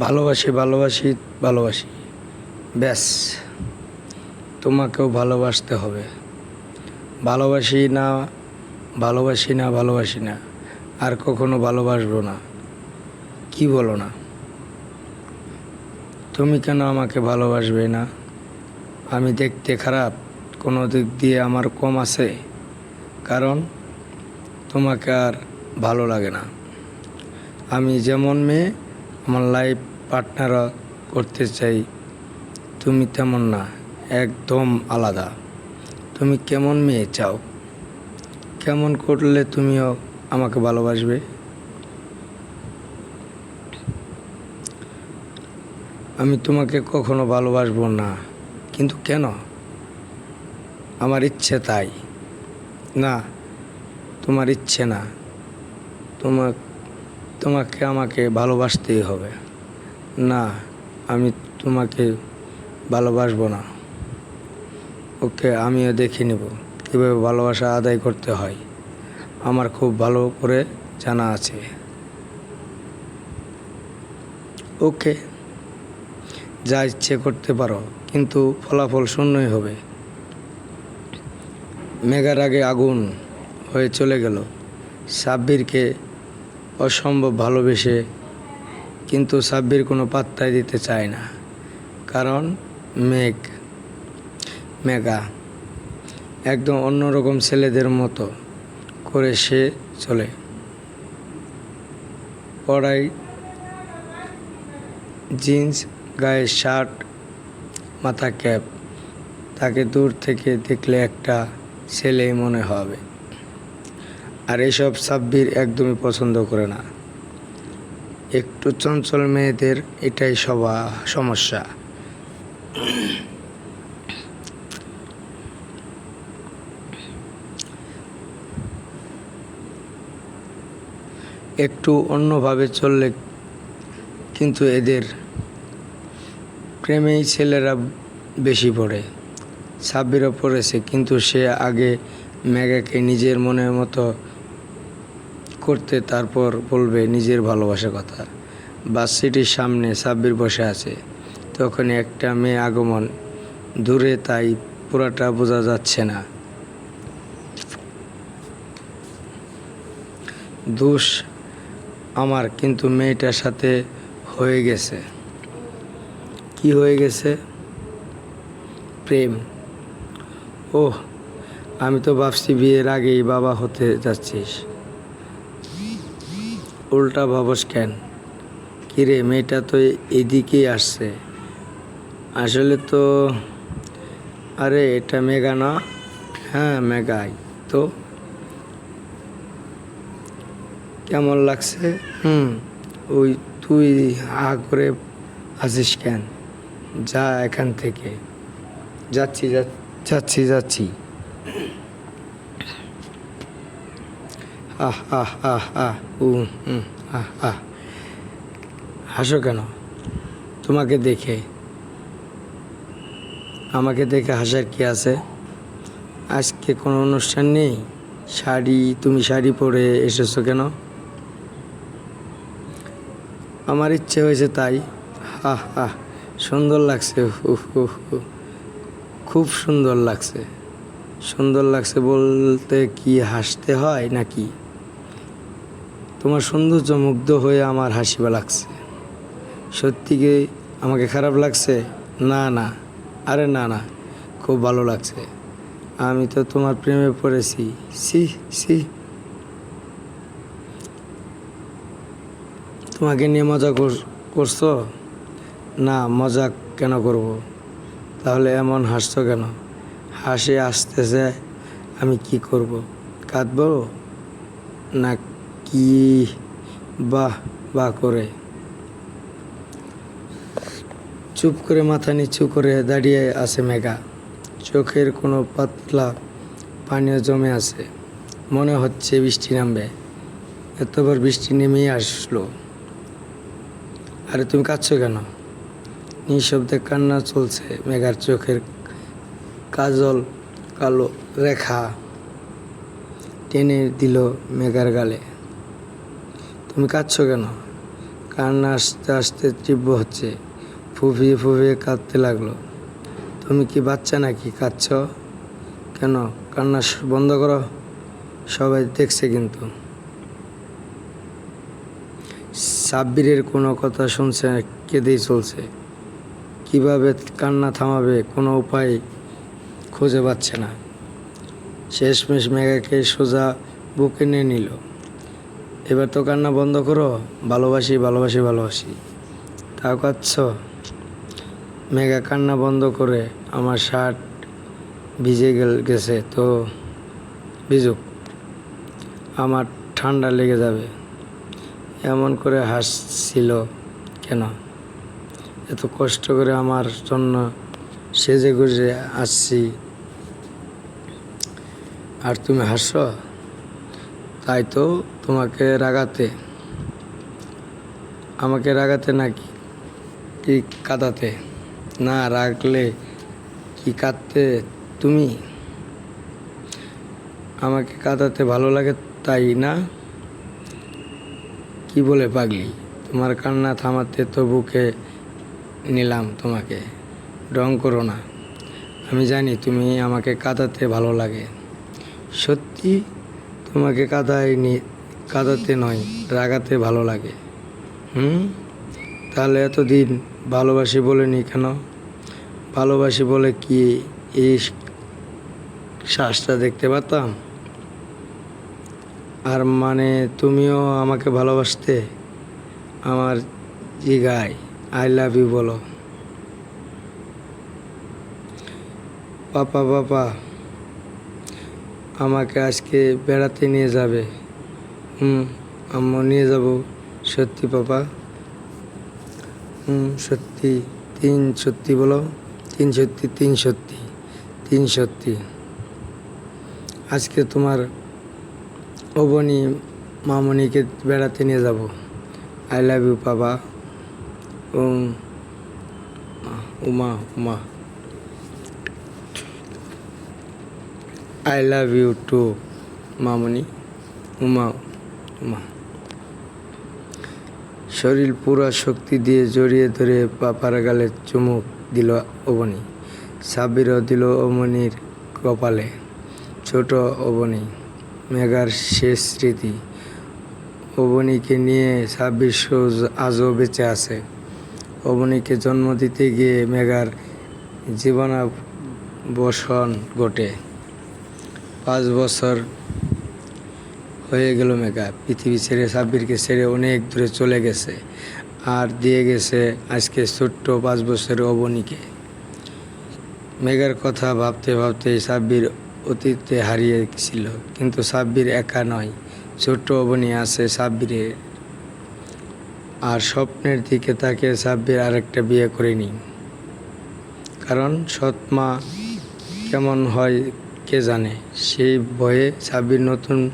ভালোবাসি ভালোবাসি ভালোবাসি। ব্যাস, তোমাকেও ভালোবাসতে হবে। ভালোবাসি না ভালোবাসি না ভালোবাসি না। আর কখনো ভালোবাসবো না। কি বলো না? তুমি কেন আমাকে ভালোবাসবে না? আমি দেখতে খারাপ, কোনো দিক দিয়ে আমার কম আছে। কারণ তোমাকে আর ভালো লাগে না। আমি যেমন মেয়ে আমার লাইফ পার্টনার করতে চাই। তুমি তেমন না, একদম আলাদা। তুমি কেমন মেয়ে চাও? কেমন করলে তুমিও আমাকে ভালোবাসবে? আমি তোমাকে কখনো ভালোবাসবো না, কিন্তু কেন? আমার ইচ্ছে তাই। না, তোমার ইচ্ছে না। তোমার তোমাকে, আমাকে ভালোবাসতেই হবে। না, আমি তোমাকে ভালোবাসবো না। ওকে, আমিও দেখে নেব কীভাবে ভালোবাসা আদায় করতে হয়। আমার খুব ভালো করে জানা আছে। ওকে, যা ইচ্ছে করতে পারো, কিন্তু ফলাফল শূন্যই হবে। মেঘার আগে আগুন হয়ে চলে গেল। সাব্বিরকে অসম্ভব ভালোবেসে কিন্তু সাব্বির কোনো পাত্তাই দিতে চায় না। কারণ মেঘ, মেঘা, একদম অন্যরকম ছেলেদের মতো করে সে চলে। পড়াই জিন্স, গায়ে শার্ট, মাথা ক্যাপ, তাকে দূর থেকে দেখলে একটা ছেলেই মনে হবে। আর এসব সাব্বির একদমই পছন্দ করে না। একটু চঞ্চল মেয়েদের এটাই সবা, সমস্যা। একটু অন্যভাবে চললে কিন্তু এদের প্রেমেই ছেলেরা বেশি পড়ে। সাব্বিরও পড়েছে, কিন্তু সে আগে মেঘাকে নিজের মনের মতো করতে তারপর বলবে নিজের ভালোবাসার কথা। বাস সিটির সামনে সাব্বির বসে আছে। তখন একটা মেয়ে আগমন। দূরে তাই পুরাটা বোঝা যাচ্ছে না। দোষ আমার, কিন্তু মেয়েটার সাথে হয়ে গেছে। কি হয়ে গেছে? প্রেম। ও আমি তো ভাবছি বিয়ের আগেই বাবা হতে যাচ্ছিস। উল্টা ভাবস কেন? কিরে মেয়েটা তো এদিকেই আসছে। আসলে তো, আরে এটা মেঘা না? হ্যাঁ মেঘাই। তো? কেমন লাগছে? হুম, ওই তুই হা করে আসিস কেন? যা এখান থেকে। যাচ্ছি যাচ্ছি যাচ্ছি। আহ আহ আহ আহ উ আহ আহ হাসো কেন? তোমাকে দেখে। আমাকে দেখে হাসার কি আছে? আজকে কোনো অনুষ্ঠান নেই? শাড়ি, তুমি শাড়ি পরে এসেছ কেন? আমার ইচ্ছে হয়েছে তাই। হা হা, সুন্দর লাগছে। খুব সুন্দর লাগছে। সুন্দর লাগছে বলতে কি হাসতে হয় নাকি? তোমার সৌন্দর্য মুগ্ধ হয়ে আমার হাসিবা লাগছে। সত্যি কি আমাকে খারাপ লাগছে? না না। আরে, না না। খুব ভালো লাগছে। আমি তো তোমার প্রেমে পড়েছি। সি সি তোমাকে নিয়ে মজা কর- করছ? না, মজা কেন করব? তাহলে এমন হাসছো কেন? হাসি আসতেছে, আমি কি করব? কাঁদবো? না কি বাহ বাহ করে। চুপ করে মাথা নিচু করে দাঁড়িয়ে আছে মেঘা। চোখের কোনো পাতলা পানীয় জমে আছে। মনে হচ্ছে বৃষ্টি নামবে। এতবার বৃষ্টি নেমেই আসলো। আরে তুমি কাঁদছো কেন? নিঃশব্দে কান্না চলছে মেঘার চোখের কাজল কালো রেখা টেনে দিল মেঘার গালে। তুমি কাঁদছো কেন? কান্না আসতে আসতে তীব্র হচ্ছে, ফুফিয়ে ফুফিয়ে কাঁদতে লাগল। তুমি কি বাচ্চা নাকি? কাঁদছ? কেন? কান্না বন্ধ করো। সবাই দেখছে কিন্তু। সাব্বিরের কোনো কথা শুনছে, কেঁদেই চলছে। কীভাবে কান্না থামাবে কোনো উপায় খুঁজে পাচ্ছে না। শেষমেশ মেঘাকে সোজা বুকে নিয়ে নিল। এবার তো কান্না বন্ধ করো। ভালোবাসি ভালোবাসি ভালোবাসি। তাও কাচ্ছ মেঘা কান্না বন্ধ করে আমার শার্ট ভিজে গেল, গেছে তো ভিজুক। আমার ঠান্ডা লেগে যাবে। এমন করে হাসছিল কেন? এত কষ্ট করে আমার জন্য সেজে গুজে আসছি। আর তুমি হাসো তাই তো তোমাকে রাগাতে। আমাকে রাগাতে নাকি কি? কাঁদাতে? না রাখলে কি কাঁদতে তুমি? আমাকে কাঁদাতে ভালো লাগে তাই না? কি বলে পাগলি? তোমার কান্না থামাতে তো বুকে নিলাম তোমাকে। ডং করো না। আমি জানি তুমি আমাকে কাঁদাতে ভালো লাগে। সত্যি তোমাকে কাদায় নি কাদাতে নয়, রাগাতে ভালো লাগে। হুম? তাহলে এতদিন ভালোবাসি বলেনি কেন? ভালোবাসি বলে কি এই শ্বাসটা দেখতে পারতাম? আর মানে তুমিও আমাকে ভালোবাসতে? আমার জিগায়, আই লাভ ইউ বলো। পাপা পাপা। আমাকে আজকে বেড়াতে নিয়ে যাবে। হুম আম্মু নিয়ে যাব। সত্যি পাপা। হুম সত্যি তিন সত্যি বলো। তিন সত্যি তিন সত্যি তিন সত্যি। আজকে তোমার অবনি মামনিকে বেড়াতে নিয়ে যাব। আই লাভ ইউ বাবা উম, Uma Uma. I love you too মামনি। উমা উমা। শরীর পুরো শক্তি দিয়ে জড়িয়ে ধরে পাপার গালে চুমুক দিল অবনী। সাব্বিরও দিল অমনির কপালে। ছোট অবনী, মেঘার শেষ স্মৃতি। অবনীকে নিয়ে ছাব্বিশ আজও বেঁচে আছে। অবনীকে জন্ম দিতে গিয়ে মেঘার জীবনাবসন ঘটে। পাঁচ বছর হয়ে গেল মেঘা। পৃথিবী ছেড়ে সাব্বিরকে ছেড়ে অনেক দূরে চলে গেছে আর দিয়ে গেছে আজকে ছোট্ট পাঁচ বছরের অবনীকে। মেঘার কথা ভাবতে ভাবতে সাব্বির অতীতে হারিয়েছিল কিন্তু সাব্বির একা নয়, ছোট্ট অবনী আছে সাব্বিরের। আর স্বপ্নের দিকে তাকে সাব্বির আরেকটা বিয়ে করে নি কারণ সৎ মা কেমন হয় কে জানে? সেই ভয়ে সাব্বির নতুন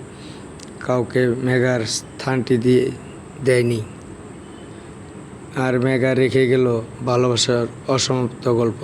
কাউকে মেঘার স্থানটি দিয়ে দেয়নি। আর মেঘা রেখে গেল ভালোবাসার অসমাপ্ত গল্প।